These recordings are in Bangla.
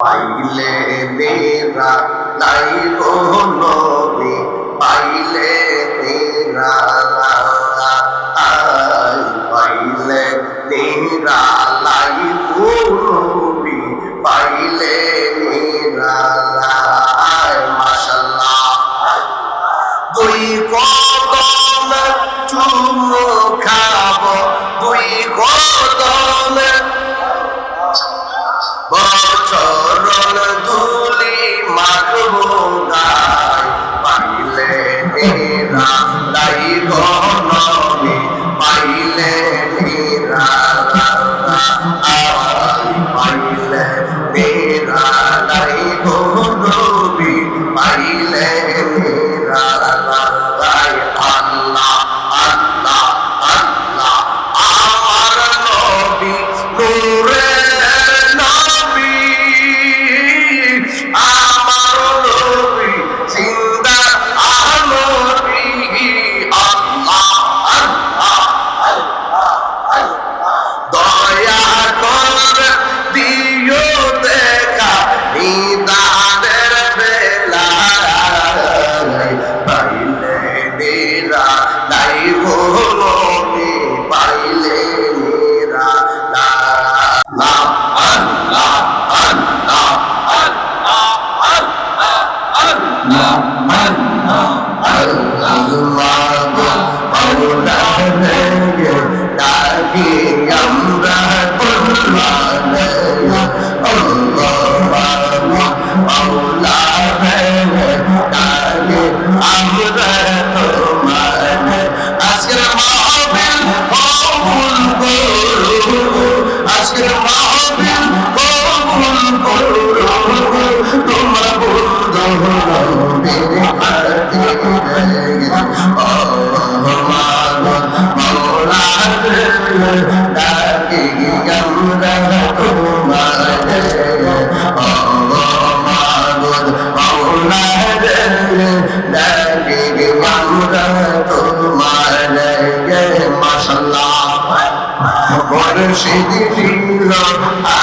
পাইলে তেরা নাই নবী পাইলে তেরা আই পাইলে তেরা লাই নবী পাইলে সেই দিন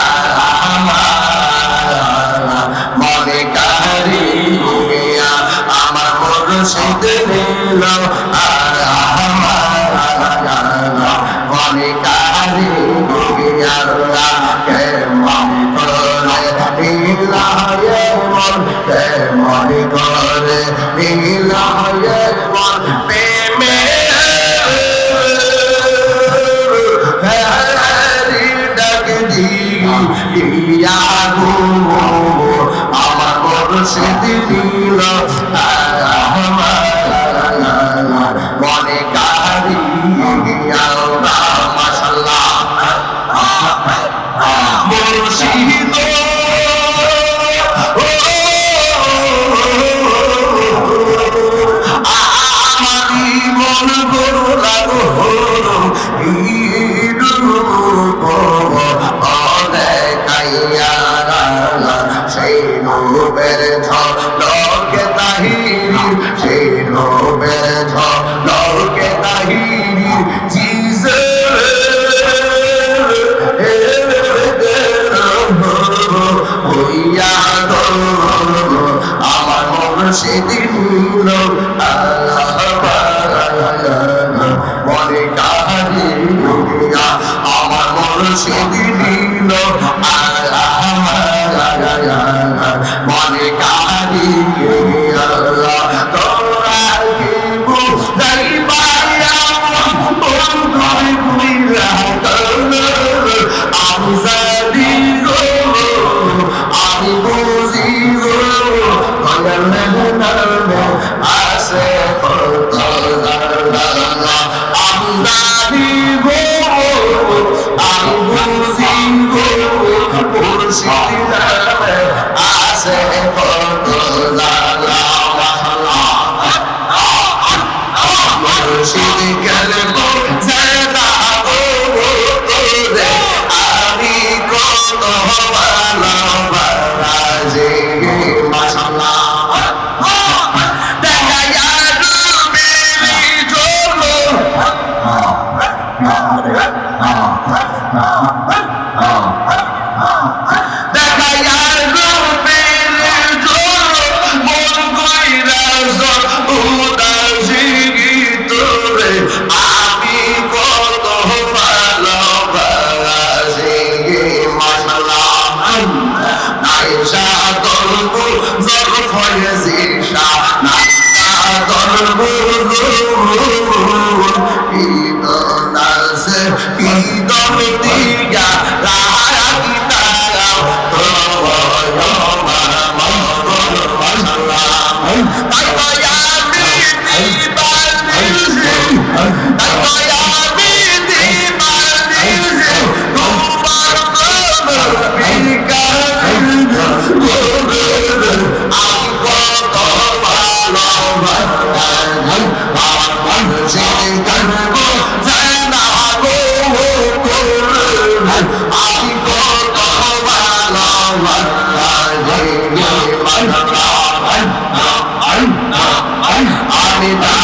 দিয়া গো আমার সেতে মনে কারিয়া কাহারি আমার মনুষ্য Amen.